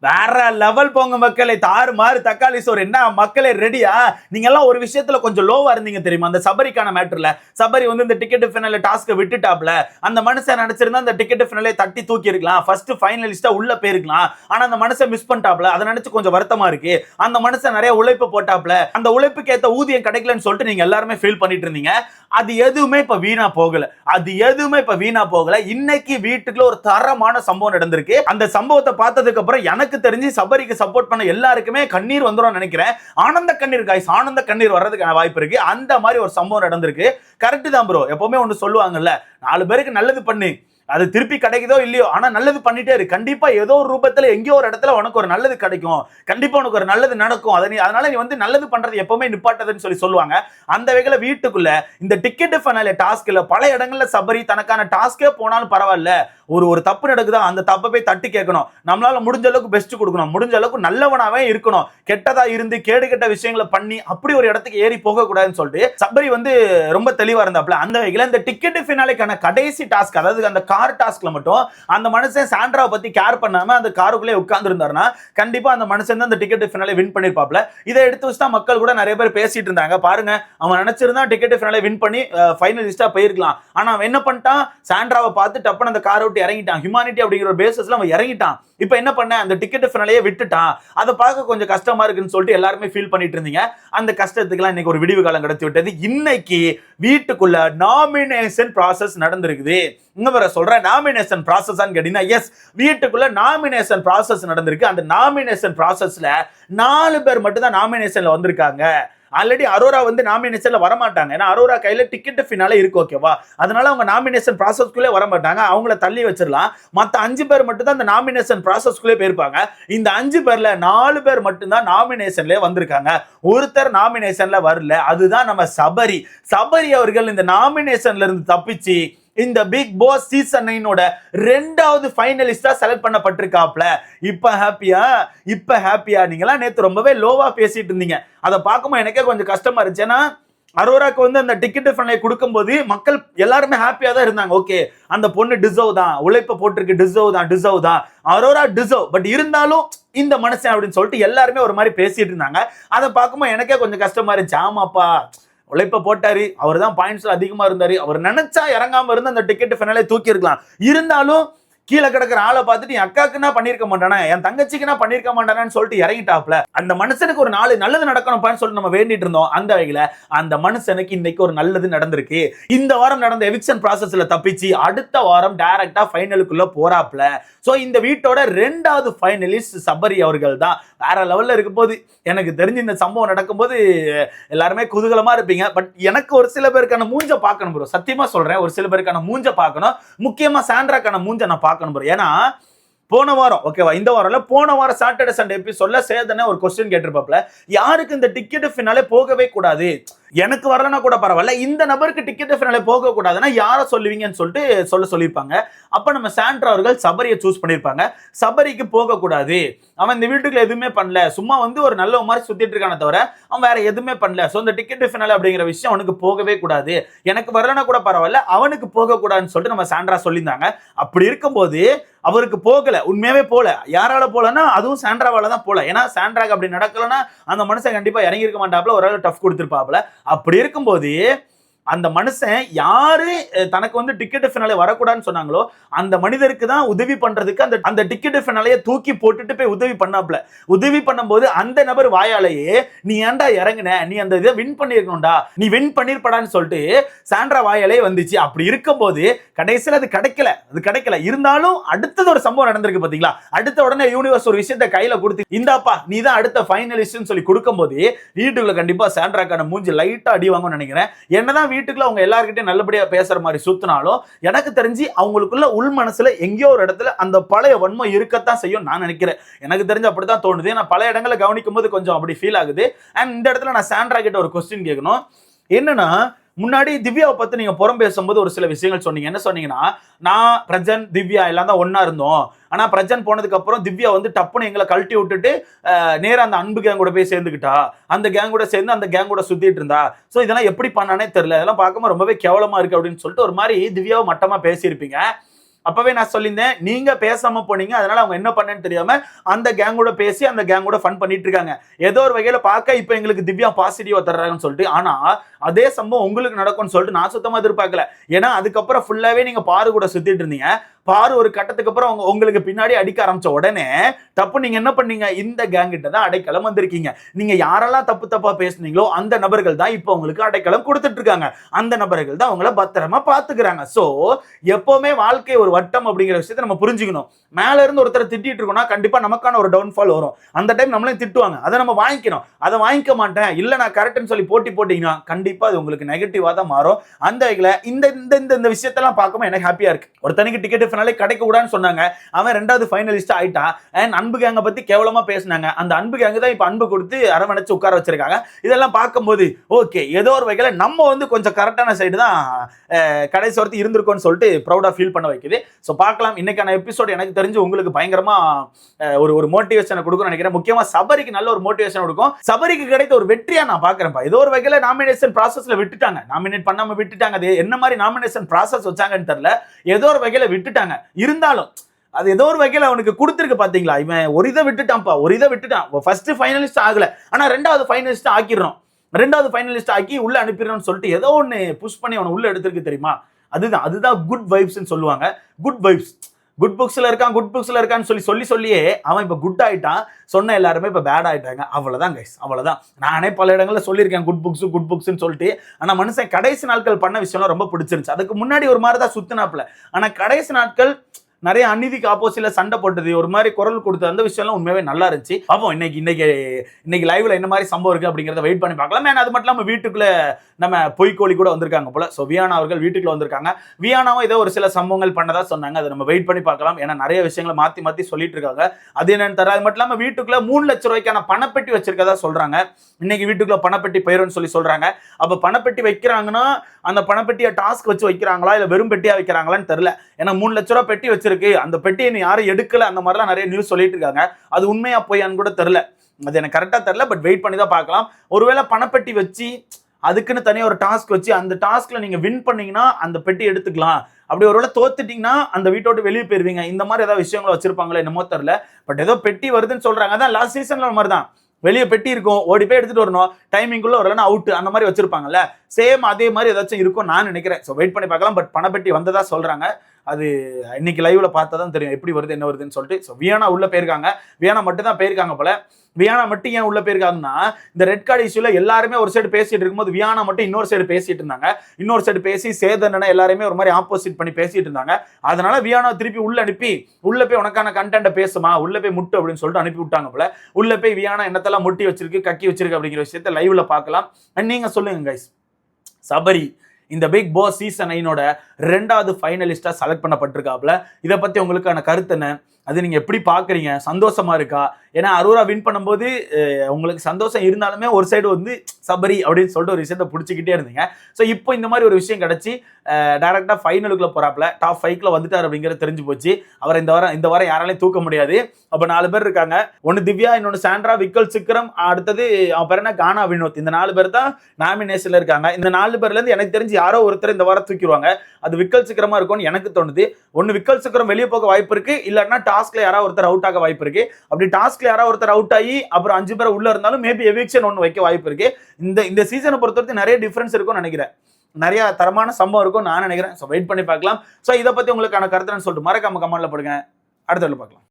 வேற லெவல் போங்க மக்களே. தாறு மாறு தக்காளி சோறு. என்ன மக்களே ரெடியா நீங்க எல்லாம் ஒரு விஷயத்துல கொஞ்சம் லோவா இருந்தீங்க தெரியுமா? அந்த சபரிக்கான மேட்டர்ல சபரி வந்து இந்த டிக்கெட் ஃபினால டாஸ்க் விட்டுட்டாப்ல. அந்த மனுஷன் நினைச்சிருந்தா அந்த டிக்கெட் ஃபினாலே தட்டி தூக்கி இருக்கலாம். ஃபர்ஸ்ட் ஃபைனலிஸ்டா உள்ள போயிருக்கலாம். ஆனா அந்த மனுஷன் மிஸ் பண்ணிட்டாப்ல. அதை நினைச்சு கொஞ்சம் வருத்தமா இருக்கு. அந்த மனுஷன் நிறைய உழைப்பு போட்டாப்ல. அந்த உழைப்புக்கு ஏத்த ஊதியம் கிடைக்கலன்னு சொல்லிட்டு நீங்க எல்லாருமே ஃபீல் பண்ணிட்டு இருந்தீங்க. அது எதுவுமே இப்ப வீணா போகல. அது எதுவுமே இப்ப வீணா போகல. இன்னைக்கு வீட்டுக்குள்ள ஒரு தரமான சம்பவம் நடந்திருக்கு. அந்த சம்பவத்தை பார்த்ததுக்கு அப்புறம் எனக்கு தெரிஞ்சு சபரிக்கு சப்போர்ட் பண்ண எல்லாருக்குமே கண்ணீர் வந்துரும் நினைக்கிறேன். ஆனந்த கண்ணீர் காய்ஸ் ஆனந்த கண்ணீர் வர்றதுக்கான வாய்ப்பு இருக்கு. அந்த மாதிரி ஒரு சம்பவம் நடந்திருக்கு. கரெக்ட் தான் ப்ரோ எப்பவுமே ஒன்று சொல்லுவாங்கல்ல நாலு பேருக்கு நல்லது பண்ணு. அது திருப்பி கிடைக்குதோ இல்லையோ ஆனா நல்லது பண்ணிட்டே இரு. கண்டிப்பா ஏதோ ஒரு ரூபத்துல எங்கேயோ ஒரு இடத்துல உனக்கு ஒரு நல்லது கிடைக்கும். கண்டிப்பா உனக்கு ஒரு நல்லது நடக்கும். அதை நீ அதனால நீ வந்து நல்லது பண்றது எப்பவுமே நிப்பாட்டதுன்னு சொல்லி சொல்லுவாங்க. அந்த வகையில வீட்டுக்குள்ள இந்த டிக்கெட் ஃபனால டாஸ்க்ல பல இடங்கள்ல சபரி தனக்கான டாஸ்கே போனாலும் பரவாயில்ல. ஒரு ஒரு தப்பு நடக்குதா அந்த தப்பை போய் தட்டி கேட்கணும். நம்மளால முடிஞ்ச அளவுக்கு பெஸ்ட் கொடுக்கணும். முடிஞ்ச அளவுக்கு நல்லவனாவே இருக்கணும். கெட்டதா இருந்து கேடு கெட்ட விஷயங்களை பண்ணி அப்படி ஒரு இடத்துக்கு ஏறி போக கூடாதுன்னு சொல்லிட்டு சபரி வந்து ரொம்ப தெளிவா இருந்தாப்ல. அந்த வகையில இந்த டிக்கெட் ஃபினாலேக்கான கடைசி டாஸ்க் அதாவது அந்த கார் டாஸ்க்ல மட்டும் அந்த மனுஷன் சாண்ட்ராவை பத்தி கேர் பண்ணாம அந்த காருக்குள்ளே உட்கார்ந்து இருந்தாருன்னா கண்டிப்பா அந்த மனுஷன் தான் அந்த டிக்கெட் ஃபினாலே வின் பண்ணிருப்பாப்ல இதை எடுத்து வச்சு தான் மக்கள் கூட நிறைய பேர் பேசிட்டு இருந்தாங்க. பாருங்க அவன் நினைச்சிருந்தா டிக்கெட் ஃபினாலே வின் பண்ணி ஃபைனலிஸ்டா போயிருக்கலாம். ஆனா அவன் என்ன பண்ணிட்டான்? சாண்ட்ராவை பார்த்து டப்புன்னு அந்த காரை விட்டு இறங்கிட்டான். ஹியூமானிட்டி அப்படிங்கிற ஒரு அவன் இறங்கிட்டான். இப்போ என்ன பண்ண? அந்த டிக்கெட் ஃபினாலேயே விட்டுட்டான். அதை பார்க்க கொஞ்சம் கஷ்டமா இருக்குன்னு சொல்லிட்டு எல்லாருமே ஃபீல் பண்ணிட்டு இருந்தீங்க. அந்த கஷ்டத்துக்குலாம் இன்னைக்கு ஒரு விடிவு காலம் கிடைச்சி விட்டது. இன்னைக்கு வீட்டுக்குள்ள நாமினேஷன் ப்ராசஸ் நடந்திருக்குது. இங்க வர சொல்றேன் நாமினேஷன் ப்ராசஸ்ன்னு கேட்டீங்கன்னா எஸ் வீட்டுக்குள்ள நாமினேஷன் ப்ராசஸ் நடந்திருக்கு. அந்த நாமினேஷன் ப்ராசஸ்ல நாலு பேர் மட்டும் தான் நாமினேஷன்ல வந்திருக்காங்க. ஆல்ரெடி அரோரா வந்து நாமினேஷன்ல வரமாட்டாங்க. ஏன்னா அரோரா கையில டிக்கெட் ஃபினால இருக்கு ஓகேவா அதனால அவங்க நாமினேஷன் ப்ராசஸ்க்குள்ளே வர மாட்டாங்க அவங்கள தள்ளி வச்சிடலாம். மற்ற அஞ்சு பேர் மட்டும் தான் இந்த நாமினேஷன் ப்ராசஸ்க்குள்ளே போயிருப்பாங்க. இந்த அஞ்சு பேர்ல நாலு பேர் மட்டும்தான் நாமினேஷன்ல வந்திருக்காங்க. ஒருத்தர் நாமினேஷன்ல வரல. அதுதான் நம்ம சபரி. சபரி அவர்கள் இந்த நாமினேஷன்ல இருந்து தப்பிச்சு இந்த பிக் பாஸ் சீசன் நைனோட ரெண்டாவது ஃபைனலிஸ்டா செலக்ட் பண்ணப்பட்டிருக்காப்ல. இப்ப ஹாப்பியா இப்ப ஹாப்பியா நீங்களாம் நேத்து ரொம்பவே லோவா பேசிட்டு இருந்தீங்க. அதை பார்க்கும்போது எனக்கே கொஞ்சம் கஷ்டமா இருந்துச்சு. ஏன்னா அரோராக்கு வந்து அந்த டிக்கெட் ஃபைனலை கொடுக்கும்போது மக்கள் எல்லாருமே ஹாப்பியாக தான் இருந்தாங்க. ஓகே அந்த பொண்ணு டிசர்வ் தான். உழைப்ப போட்டிருக்கு டிசர்வ் தான் டிசர்வ் தான். அரோரா டிசர்வ் பட் இருந்தாலும் இந்த மனுஷன் அப்படின்னு சொல்லிட்டு எல்லாருமே ஒரு மாதிரி பேசிட்டு இருந்தாங்க. அதை பார்க்கும்போது எனக்கே கொஞ்சம் கஷ்டமா இருந்துச்சு. ஆமாப்பா உழைப்ப போட்டாரு. அவர் தான் பாயிண்ட்ஸ்ல அதிகமா இருந்தாரு. அவர் நினைச்சா இறங்காம இருந்து அந்த டிக்கெட் ஃபைனலே தூக்கி இருக்கலாம் இருந்தாலும் கீழே கிடக்கிற ஆளை பார்த்துட்டு என் அக்காக்குன்னா பண்ணிருக்க மாட்டானே? என் தங்கச்சிக்குன்னா பண்ணிருக்க மாட்டானேன்னு சொல்லிட்டு இறங்கிட்டாப்ல. அந்த மனுஷனுக்கு ஒரு நாலு நல்லது நடக்கணும்ப்பான்னு சொல்லிட்டு நம்ம வேண்டிட்டு இருந்தோம். அந்த வகையில அந்த மனுஷனுக்கு இன்னைக்கு ஒரு நல்லது நடந்திருக்கு. இந்த வாரம் நடந்த எவிக்ஷன் ப்ராசஸ்ல தப்பிச்சு அடுத்த வாரம் டைரக்டா ஃபைனலுக்குள்ள போறாப்ல. ஸோ இந்த வீட்டோட ரெண்டாவது ஃபைனலிஸ்ட் சபரி அவர்கள் தான். வேற லெவல்ல இருக்கும் போது எனக்கு தெரிஞ்சு இந்த சம்பவம் நடக்கும்போது எல்லாருமே குதூகலமா இருப்பீங்க. பட் எனக்கு ஒரு சில பேருக்கான மூஞ்ச பார்க்கணும் ப்ரோ சத்தியமா சொல்றேன் ஒரு சில பேருக்கான மூஞ்ச பார்க்கணும். முக்கியமா சாண்ட்ராக்கான மூஞ்ச நான் பார்க்கணும் ப்ரோ ஏன்னா போன வாரம் ஓகேவா இந்த வாரம்ல போன வாரம் சாட்டர்டே சண்டே எபிசோட்ல சேதனை ஒரு கொஸ்டின் கேட்டிருப்பாப்ல யாருக்கு இந்த டிக்கெட் ஃபினாலே போகவே கூடாது? எனக்கு வரலனா கூட பரவாயில்ல. இந்த நபருக்கு டிக்கெட் ஃபினாலே போக கூடாதுன்னா யாரை சொல்லுவீங்கன்னு சொல்லிட்டு சொல்ல சொல்லியிருப்பாங்க. அப்ப நம்ம சாண்ட்ரா அவர்கள் சபரியை சூஸ் பண்ணியிருப்பாங்க. சபரிக்கு போகக்கூடாது. அவன் இந்த வீட்டுக்குள்ள எதுவுமே பண்ணல. சும்மா வந்து ஒரு நல்ல மாதிரி சுத்திட்டு இருக்கானே தவிர அவன் வேற எதுவுமே பண்ணல. ஸோ இந்த டிக்கெட் ஃபினாலே அப்படிங்கிற விஷயம் அவனுக்கு போகவே கூடாது. எனக்கு வரலனா கூட பரவாயில்ல. அவனுக்கு போகக்கூடாதுன்னு சொல்லிட்டு நம்ம சாண்ட்ரா சொல்லியிருந்தாங்க. அப்படி இருக்கும்போது அவருக்கு போகல. உண்மையாவே போல. யாரால போலன்னா அதுவும் சாண்ட்ராவால தான் போல. ஏன்னா சாண்ட்ராக்கு அப்படி நடக்கலன்னா அந்த மனுஷன் கண்டிப்பா இறங்கி இருக்க மாட்டாப்ல ஒரு டஃப் கொடுத்துருப்பாப்ல அப்படி இருக்கும்போது அந்த மனுஷன் யாரு தனக்கு வந்து டிக்கெட் ஃபினாலே வரக்கூடாதுன்னு சொன்னாங்களோ அந்த மனிதருக்கு தான் உதவி பண்றதுக்கு அந்த அந்த டிக்கெட் ஃபினாலையை தூக்கி போட்டுட்டு போய் உதவி பண்ணாப்ல உதவி பண்ணும்போது அந்த நபர் வாயாலேயே நீ ஏன்டா இறங்குன? நீ அந்த இதை வின் பண்ணிருக்கணும்டா. நீ வின் பண்ணிருப்படான்னு சொல்லிட்டு சாண்ட்ரா வாயாலே வந்துச்சு. அப்படி இருக்கும்போது கடைசியில் அது கிடைக்கல. அது கிடைக்கல. இருந்தாலும் அடுத்தது ஒரு சம்பவம் நடந்திருக்கு பாத்தீங்களா? அடுத்த உடனே யூனிவர்ஸ் ஒரு விஷயத்தை கையில கொடுத்து இந்தாப்பா நீ தான் அடுத்த ஃபைனலிஸ்ட்னு சொல்லி கொடுக்கும்போது வீட்டுக்குள்ள கண்டிப்பா சாண்ட்ராக்கான மூஞ்சி லைட்டா அடி வாங்கும்னு நினைக்கிறேன். என்னதான் வீட்டுக்குள்ள அவங்க எல்லாருக்கிட்டையும் நல்லபடியா பேசுற மாதிரி சுத்தினாலும் எனக்கு தெரிஞ்சு அவங்களுக்குள்ள உள் மனசுல எங்கேயோ ஒரு இடத்துல அந்த பழைய வன்மம் இருக்கத்தான் செய்யும் நான் நினைக்கிறேன். எனக்கு தெரிஞ்சு அப்படித்தான் தோணுது. ஏன்னா பல இடங்களை கவனிக்கும் போது கொஞ்சம் அப்படி ஃபீல் ஆகுது. அண்ட் இந்த இடத்துல நான் சாண்ட்ரா கிட்ட ஒரு கொஸ்டின் கேட்கணும். என்னன்னா முன்னாடி திவ்யாவை பத்தி நீங்க புறம் பேசும்போது ஒரு சில விஷயங்கள் சொன்னீங்க. என்ன சொன்னீங்கன்னா நான் பிரஜன் திவ்யா எல்லாம் தான் ஒன்னா இருந்தோம். ஆனால் பிரஜன் போனதுக்கப்புறம் திவ்யா வந்து டப்புன்னு எங்களை கழட்டி விட்டுட்டு நேராக அந்த அன்பு கேங் கூட போய் சேர்ந்துக்கிட்டா அந்த கேங் கூட சேர்ந்து அந்த கேங் கூட சுற்றிட்டு இருந்தா. ஸோ இதெல்லாம் எப்படி பண்ணானே தெரியல. இதெல்லாம் பார்க்கும்போது ரொம்பவே கேவலமாக இருக்குது அப்படின்னு சொல்லிட்டு ஒரு மாதிரி திவ்யாவை மட்டமாக பேசியிருப்பீங்க. அப்பவே நான் சொல்லியிருந்தேன் நீங்க பேசாம போனீங்க அதனால அவங்க என்ன பண்ணேன்னு தெரியாம அந்த கேங்கோட பேசி அந்த கேங்கோட ஃபன் பண்ணிட்டு இருக்காங்க. ஏதோ ஒரு வகையில பார்க்க இப்போ எங்களுக்கு திவ்யா பாசிட்டிவா தர்றாங்கன்னு சொல்லிட்டு ஆனா அதே சம்பவம் உங்களுக்கு நடக்கும்னு சொல்லிட்டு நான் சுத்தமா எதிர்பார்க்கல. ஏன்னா அதுக்கப்புறம் ஃபுல்லாவே நீங்க பாரு கூட சுத்திட்டு இருந்தீங்க. பாரு ஒரு கட்டத்துக்கு அப்புறம் அவங்க உங்களுக்கு பின்னாடி அடிக்க ஆரம்பிச்ச உடனே தப்பு நீங்க என்ன பண்ணீங்க? இந்த கேங் கிட்ட தான் அடைக்கலம் வந்திருக்கீங்க. நீங்க யாரெல்லாம் தப்பு தப்பா பேசுனீங்களோ அந்த நபர்கள் தான் இப்போ உங்களுக்கு அடைக்கலம் கொடுத்துட்டு இருக்காங்க. அந்த நபர்கள் தான் அவங்கள பத்திரமா பாத்துக்கிறாங்க. சோ எப்பவுமே வாழ்க்கை ஒரு வட்டம் அப்படிங்கிற விஷயத்தை நம்ம புரிஞ்சுக்கணும். மேல இருந்து ஒருத்தர் திட்டிட்டு இருக்கோம்னா கண்டிப்பா நமக்கான ஒரு டவுன்ஃபால் வரும். அந்த டைம் நம்மளையும் திட்டுவாங்க. அதை நம்ம வாங்கிக்கணும். அதை வாங்கிக்க மாட்டேன். இல்ல நான் கரெக்ட்னு சொல்லி போட்டி போட்டீங்கன்னா கண்டிப்பா அது உங்களுக்கு நெகட்டிவா தான் மாறும். அந்த வகையில் இந்த இந்த இந்த இந்த விஷயத்தெல்லாம் பார்க்கும்போது எனக்கு ஹாப்பியா இருக்கு. ஒருத்தனுக்கு டிக்கெட் ஃபினாலே கிடைக்க கூடாதுன்னு சொன்னாங்க. அவன் ரெண்டாவது ஃபைனலிஸ்ட் ஆயிட்டான். அண்ட் அன்பு கேங்க பத்தி கேவலமா பேசினாங்க. அந்த அன்பு கேங்க தான் இப்ப அன்பு கொடுத்து அரவணைச்சு உட்கார வச்சிருக்காங்க. இதெல்லாம் பார்க்கும்போது ஓகே ஏதோ ஒரு வகையில் நம்ம வந்து கொஞ்சம் கரெக்டான சைடு தான் கடைசி வரத்து இருந்திருக்கோம்னு சொல்லிட்டு ப்ரௌடா ஃபீல் பண்ண வைக்குது. ஸோ பார்க்கலாம். இன்னைக்கான எபிசோட் எனக்கு தெரிஞ்சு உங்களுக்கு பயங்கரமா ஒரு ஒரு மோட்டிவேஷனை கொடுக்கும்னு நினைக்கிறேன். முக்கியமா சபரிக்கு நல்ல ஒரு மோட்டிவேஷன் கொடுக்கும். சபரிக்கு கிடைத்த ஒரு வெற்றியா நான் பார்க்குறேன்ப்பா. ஏதோ ஒரு வகையில் நாமினேஷன் ப்ராசஸ்ல விட்டுட்டாங்க. நாமினேட் பண்ணாம விட்டுட்டாங்க. அது என்ன மாதிரி நாமினேஷன் ப்ராசஸ் வச்சாங்கன்னு தெரியல. ஏதோ ஒரு வகையில் விட்டுட்டாங்க. இருந்தாலும் அது ஏதோ ஒரு வகையில் அவனுக்கு கொடுத்துருக்கு பாத்தீங்களா? இவன் ஒரு இதை விட்டுட்டான்ப்பா ஒரு இதை விட்டுட்டான். ஃபர்ஸ்ட் ஃபைனலிஸ்ட் ஆகல. ஆனா ரெண்டாவது ஃபைனலிஸ்ட் ஆக்கிடுறோம். ரெண்டாவது ஃபைனலிஸ்ட் ஆக்கி உள்ள அனுப்பிடுறோம்னு சொல்லிட்டு ஏதோ ஒன்னு புஷ் பண்ணி அவனை உள்ள எடுத்திருக்கு தெரியுமா? அதுதான் அதுதான் குட் வைப்ஸ்னு சொல்லுவாங்க. குட் வைப்ஸ் குட் புக்ஸில் இருக்கான் குட் புக்ஸில் இருக்கான்னு சொல்லி சொல்லி சொல்லியே அவன் இப்போ குட் ஆயிட்டான். சொன்ன எல்லாருமே இப்போ பேட் ஆயிட்டாங்க அவ்வளோதான் கைஸ் அவ்வளோதான் நானே பல இடங்களில் சொல்லியிருக்கேன் குட் புக்ஸு குட் புக்ஸ்னு சொல்லிட்டு. ஆனால் மனுஷன் கடைசி நாட்கள் பண்ண விஷயம்லாம் ரொம்ப பிடிச்சிருந்துச்சு. அதுக்கு முன்னாடி ஒரு மாதிரி தான் சுத்தினாப்புல. ஆனா கடைசி நாட்கள் நிறைய அநீதிக்கு ஆப்போசிட்ல சண்டை போட்டது. ஒரு மாதிரி குரல் கொடுத்த அந்த விஷயம்லாம் உண்மையாவே நல்லா இருந்துச்சு. பார்ப்போம் இன்னைக்கு இன்னைக்கு இன்னைக்கு லைவ்ல என்ன மாதிரி சம்பவம் இருக்கு அப்படிங்கறத வெயிட் பண்ணி பார்க்கலாம். ஏன்னா அது மட்டும் இல்லாம வீட்டுக்குள்ள நம்ம பொய்க்கோழி கூட வந்திருக்காங்க போல. ஸோ வியானா அவர்கள் வீட்டுக்குள்ள வந்திருக்காங்க. வியானாவும் ஏதோ ஒரு சில சம்பவங்கள் பண்ணதா சொன்னாங்க. அதை நம்ம வெயிட் பண்ணி பார்க்கலாம். ஏன்னா நிறைய விஷயங்களை மாத்தி மாத்தி சொல்லிட்டு இருக்காங்க. அது என்னன்னு தர அது மட்டும் இல்லாம வீட்டுக்குள்ள மூணு லட்சம் ரூபாய்க்கான பணப்பெட்டி வச்சிருக்கதா சொல்றாங்க. இன்னைக்கு வீட்டுக்குள்ள பணப்பெட்டி போயிரும்னு சொல்லி சொல்றாங்க. அப்ப பணப்பெட்டி வைக்கிறாங்கன்னா அந்த பணப்பெட்டியை டாஸ்க் வச்சு வைக்கிறாங்களா? இல்ல வெறும் பெட்டியா வைக்கிறாங்களான்னு தெரியல. ஏன்னா மூணு லட்ச ரூபா பெட்டி வச்சு வச்சிருக்கு அந்த பெட்டியை நீ யாரும் எடுக்கல. அந்த மாதிரிலாம் நிறைய நியூஸ் சொல்லிட்டு இருக்காங்க அது உண்மையா பொய்யான்னு கூட தெரில அது எனக்கு கரெக்டாக தெரில பட் வெயிட் பண்ணி தான் பார்க்கலாம். ஒருவேளை பணப்பெட்டி வச்சு அதுக்குன்னு தனியாக ஒரு டாஸ்க் வச்சு அந்த டாஸ்க்கில் நீங்கள் வின் பண்ணீங்கன்னா அந்த பெட்டி எடுத்துக்கலாம். அப்படி ஒருவேளை தோத்துட்டிங்கன்னா அந்த வீட்டோட்டு வெளியே போயிருவீங்க. இந்த மாதிரி ஏதாவது விஷயங்களை வச்சிருப்பாங்களே என்னமோ தெரில பட் ஏதோ பெட்டி வருதுன்னு சொல்கிறாங்க அதான் லாஸ்ட் சீசனில் மாதிரி தான் வெளியே பெட்டி இருக்கும். ஓடி போய் எடுத்துகிட்டு வரணும். டைமிங்குள்ளே வரலன்னா அவுட் அந்த மாதிரி வச்சிருப்பாங்கல்ல. சேம் அதே மாதிரி ஏதாச்சும் இருக்கும் நான் நினைக்கிறேன். ஸோ வெயிட் பண்ணி பார்க்கலாம். பட் பணப்பெட்டி வந்ததாக சொல்கிறாங்க அது இன்னைக்கு லைவ்ல பார்த்தா தான் தெரியும். எப்படி வருது என்ன வருதுன்னு சொல்லிட்டு. ஸோ வியானா உள்ள போயிருக்காங்க. வியானா மட்டும் தான் போயிருக்காங்க போல. வியானா மட்டும் ஏன் உள்ள போயிருக்காங்கன்னா இந்த ரெட் கார்டு இஷ்யூல எல்லாருமே ஒரு சைடு பேசிட்டு இருக்கும்போது வியானா மட்டும் இன்னொரு சைடு பேசிட்டு இருந்தாங்க. இன்னொரு சைடு பேசி சேதனை எல்லாருமே ஒரு மாதிரி ஆப்போசிட் பண்ணி பேசிட்டு இருந்தாங்க. அதனால வியானா திருப்பி உள்ள அனுப்பி உள்ள போய் உனக்கான கண்டென்ட்டை பேசுமா உள்ள போய் முட்டு அப்படின்னு சொல்லிட்டு அனுப்பி விட்டாங்க போல. உள்ள போய் வியானா என்னத்தெல்லாம் முட்டி வச்சிருக்கு கக்கி வச்சிருக்கு அப்படிங்கிற விஷயத்த லைவ்ல பார்க்கலாம். அண்ட் நீங்க சொல்லுங்க கைஸ் சபரி இந்த பிக் பாஸ் சீசன் ஐனோட ரெண்டாவது ஃபைனலிஸ்டாக செலக்ட் பண்ணப்பட்டிருக்காப்புல. இதை பற்றி உங்களுக்கான கருத்து என்ன? அது நீங்கள் எப்படி பார்க்குறீங்க சந்தோஷமா இருக்கா? ஏன்னா அரோரா வின் பண்ணும்போது உங்களுக்கு சந்தோஷம் இருந்தாலுமே ஒரு சைடு வந்து சபரி அப்படின்னு சொல்லிட்டு ஒரு விஷயத்த பிடிச்சிக்கிட்டே இருந்தீங்க. ஸோ இப்போ இந்த மாதிரி ஒரு விஷயம் கிடச்சி டேரெக்டாக ஃபைனலுக்குள்ள போகிறாப்புல டாப் ஃபைவ்ல வந்துட்டார் அப்படிங்கிறது தெரிஞ்சு போச்சு. அவர் இந்த வாரம் இந்த வாரம் யாராலையும் தூக்க முடியாது. அப்போ நாலு பேர் இருக்காங்க. ஒன்று திவ்யா இன்னொன்று சாண்ட்ரா விக்கல் சிக்கரம் அடுத்தது அவன் பேர் என்ன? கானா வினோத். இந்த நாலு பேர் தான் நாமினேஷனில் இருக்காங்க. இந்த நாலு பேர்லேருந்து எனக்கு தெரிஞ்சு யாரோ ஒருத்தர் இந்த வாரம் தூக்கிடுவாங்க. அது விக்கல் சிக்கரமாக இருக்கும்னு எனக்கு தோணுது. ஒன்று விக்கல் சிக்கரம் வெளியே போக வாய்ப்பு இருக்குது இல்லைன்னா டாஸ்க்ல யாராவது ஒருத்தர் அவுட் ஆக வாய்ப்பு இருக்கு. அப்படி டாஸ்க்ல யாராவது ஒருத்தர் அவுட் ஆகி அப்புறம் அஞ்சு பேர் உள்ள இருந்தாலும் மேபி எவிக்ஷன் ஒன்று வைக்க வாய்ப்பு இருக்கு. இந்த இந்த சீசனை பொறுத்தவரைக்கும் நிறைய டிஃபரன்ஸ் இருக்கும்னு நினைக்கிறேன். நிறைய தரமான சம்பவம் இருக்கும் நான் நினைக்கிறேன். ஸோ வெயிட் பண்ணி பார்க்கலாம். ஸோ இதை பத்தி உங்களுக்கான கருத்துன்னு சொல்லிட்டு மறக்காம கமெண்ட்ல போடுங்க. அடுத்த பார்க்கலாம்.